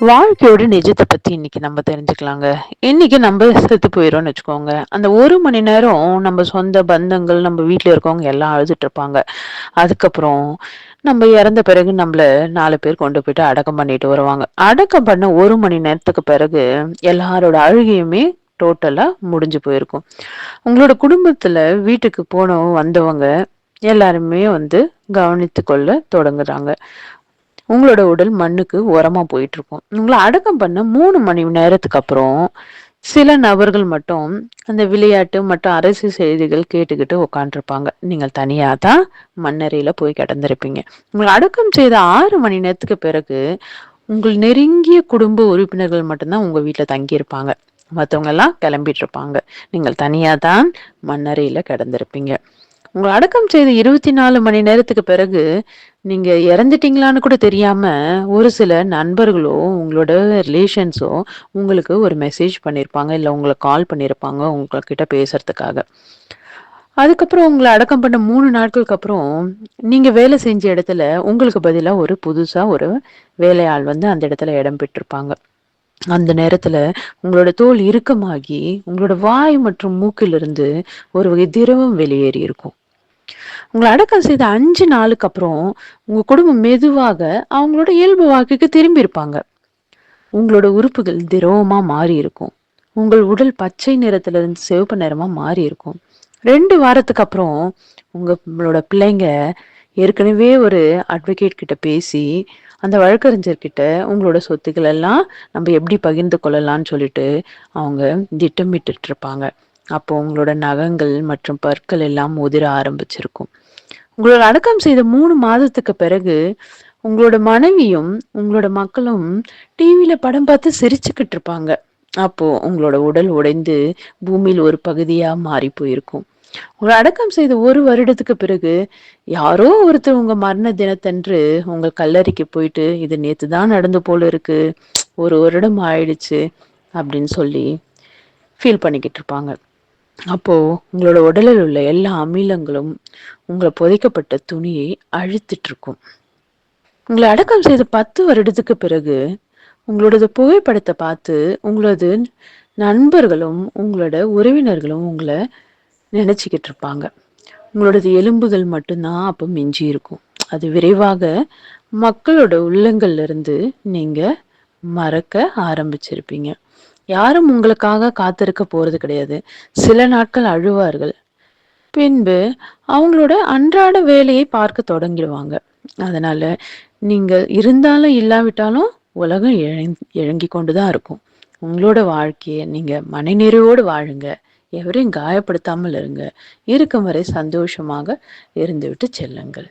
வாழ்க்கையோட நிஜத்தை பத்தி இன்னைக்கு நம்ம தெரிஞ்சுக்கலாங்க. இன்னைக்கு நம்ம செத்து போயிரோம்னு வச்சுக்கோங்க. அந்த ஒரு மணி நேரம் நம்ம சொந்த பந்தங்கள் நம்ம வீட்டுல இருக்கவங்க எல்லாம் அழுதுட்டு இருப்பாங்க. அதுக்கப்புறம் நம்ம இறந்த பிறகு நம்மள நாலு பேர் கொண்டு போயிட்டு அடக்கம் பண்ணிட்டு வருவாங்க. அடக்கம் பண்ண ஒரு மணி நேரத்துக்கு பிறகு எல்லாரோட அழுகையுமே டோட்டலா முடிஞ்சு போயிருக்கும். உங்களோட குடும்பத்துல வீட்டுக்கு போனவங்க வந்தவங்க எல்லாருமே வந்து கவனித்து கொள்ள தொடங்குறாங்க. உங்களோட உடல் மண்ணுக்கு உரமா போயிட்டு இருக்கும் உங்களை அடக்கம் பண்ண மூணு மணி நேரத்துக்கு அப்புறம் சில நபர்கள் மட்டும் அந்த விளையாட்டு மற்றும் அரசு செய்திகள் கேட்டுக்கிட்டு உக்காண்டிருப்பாங்க. நீங்கள் தனியாக தான் மண்ணறையில் போய் கிடந்திருப்பீங்க. உங்களை அடக்கம் செய்த ஆறு மணி நேரத்துக்கு பிறகு உங்கள் நெருங்கிய குடும்ப உறுப்பினர்கள் மட்டும்தான் உங்கள் வீட்டில் தங்கியிருப்பாங்க. மற்றவங்கெல்லாம் கிளம்பிட்டு இருப்பாங்க நீங்கள் தனியாதான் மண்ணறையில் கிடந்திருப்பீங்க. உங்களை அடக்கம் செய்த இருபத்தி நாலு மணி நேரத்துக்கு பிறகு நீங்க இறந்துட்டீங்களான்னு கூட தெரியாம ஒரு சில நண்பர்களோ உங்களோட ரிலேஷன்ஸோ உங்களுக்கு ஒரு மெசேஜ் பண்ணியிருப்பாங்க இல்ல உங்களை கால் பண்ணியிருப்பாங்க உங்க கிட்ட பேசுறதுக்காக. அதுக்கப்புறம் உங்களை அடக்கம் பண்ண மூணு நாட்களுக்கு அப்புறம் நீங்க வேலை செஞ்ச இடத்துல உங்களுக்கு பதிலாக ஒரு புதுசா ஒரு வேலையாள் வந்து அந்த இடத்துல இடம் பெற்றிருப்பாங்க. அந்த நேரத்துல உங்களோட தோல் இறுக்கமாகி உங்களோட வாய் மற்றும் மூக்கிலிருந்து ஒரு வகை திரவம் வெளியேறி இருக்கும். உங்களை அடக்கம் செய்த அஞ்சு நாளுக்கு அப்புறம் உங்க குடும்பம் மெதுவாக அவங்களோட இயல்பு வாழ்க்கைக்கு திரும்பி இருப்பாங்க. உங்களோட உறுப்புகள் திரவமா மாறி இருக்கும். உங்கள் உடல் பச்சை நிறத்துல இருந்து சிவப்பு நிறமா மாறி இருக்கும். ரெண்டு வாரத்துக்கு அப்புறம் உங்களோட பிள்ளைங்க ஏற்கனவே ஒரு அட்வொகேட் கிட்ட பேசி அந்த வழக்கறிஞர் கிட்ட உங்களோட சொத்துக்கள் எல்லாம் நம்ம எப்படி பகிர்ந்து கொள்ளலாம்னு சொல்லிட்டு அவங்க திட்டமிட்டு இருப்பாங்க அப்போ உங்களோட நகங்கள் மற்றும் பற்கள் எல்லாம் உதிர ஆரம்பிச்சிருக்கும். உங்களோட அடக்கம் செய்த மூணு மாதத்துக்கு பிறகு உங்களோட மனைவியும் உங்களோட மக்களும் டிவியில படம் பார்த்து சிரிச்சுக்கிட்டு இருப்பாங்க. அப்போ உங்களோட உடல் உடைந்து பூமியில் ஒரு பகுதியா மாறி போயிருக்கும். உங்களை அடக்கம் செய்த ஒரு வருடத்துக்கு பிறகு யாரோ ஒருத்தர் உங்க மரண தினத்தன்று உங்க கல்லறைக்கு போயிட்டு இது நேத்து தான் நடந்து போல இருக்கு ஒரு வருடம் ஆயிடுச்சு அப்படின்னு சொல்லி ஃபீல் பண்ணிக்கிட்டு இருப்பாங்க. அப்போ உங்களோட உடலில் உள்ள எல்லா அமிலங்களும் உங்களை புதைக்கப்பட்ட துணியை அழுத்திட்டு இருக்கும் உங்களை அடக்கம் செய்த பத்து வருடத்துக்கு பிறகு உங்களோட புகைப்படத்தை பார்த்து உங்களது நண்பர்களும் உங்களோட உறவினர்களும் உங்களை நினைச்சுக்கிட்டு இருப்பாங்க. உங்களோடது எலும்புகள் மட்டும்தான் அப்போ மிஞ்சி இருக்கும். அது விரைவாக மக்களோட உள்ளங்கள்ல இருந்து நீங்க மறக்க ஆரம்பிச்சிருப்பீங்க. யாரும் உங்களுக்காக காத்திருக்க போறது கிடையாது. சில நாட்கள் அழுவார்கள். பின்பு அவங்களோட அன்றாட வேலையை பார்க்க தொடங்கிடுவாங்க. அதனால நீங்கள் இருந்தாலும் இல்லாவிட்டாலும் உலகம் இழங்கி கொண்டுதான் இருக்கும். உங்களோட வாழ்க்கையை நீங்க மனநிறைவோடு வாழுங்க. எவரையும் காயப்படுத்தாமல் இருங்க. இருக்கும் வரை சந்தோஷமாக இருந்துவிட்டு செல்லுங்கள்.